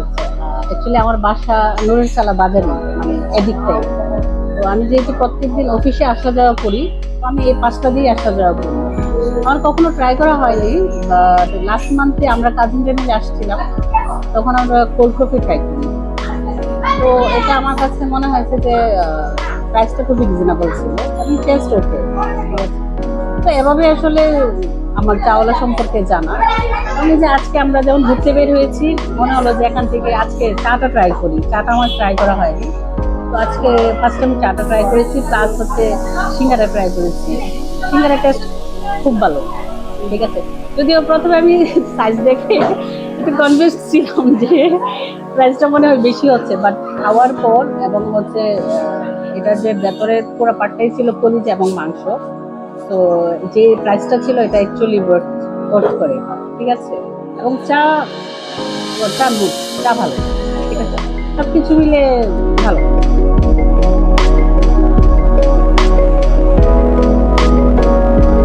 Actually আমার বাসা নুরের চালা বাজারে মানে এদিক টাইপ তো আমি যেহেতু প্রত্যেকদিন অফিসে আসা যাওয়া করি, তো আমি এই পাঁচটা দিয়ে আসা যাওয়া করি। আমার কখনো ট্রাই করা হয়নি লাস্ট মান্থে আমরা কাজিনরা মিলে আসছিলাম, তখন আমরা কোল্ড কফি ট্রাই করি। তো এটা আমার কাছে মনে হয়েছে যে প্রাইসটা খুবই রিজনেবল ছিল, এবং টেস্ট ওকে তো এভাবে আসলে আমার চাওলা সম্পর্কে জানা। আমি যে আজকে আমরা যখন ঘুরতে বের হয়েছি, মনে হলো যে এখান থেকে আজকে চাটা ট্রাই করি। চাটা আমার ট্রাই করা হয়নি। তো আজকে ফার্স্ট টাইম চাটা ট্রাই করেছি প্লাস হচ্ছে সিঙ্গারা ট্রাই করেছি। সিঙ্গারা টেস্ট খুব ভালো, ঠিক আছে? যদিও প্রথমে আমি সাইজ দেখে একটু কনভিন্স ছিলাম যে প্রাইসটা মনে হয় বেশি হচ্ছে বাট খাওয়ার পর এবং হচ্ছে এটার যে ভেতরের পুরো পাটটাই ছিল কলিজা এবং মাংস। তো যে প্রাইসটা ছিল এটা অ্যাকচুয়ালি ওয়ার্থ করে। ঠিক আছে? এবং চা চা চা ভালো। ঠিক আছে? সব কিছু মিলে ভালো।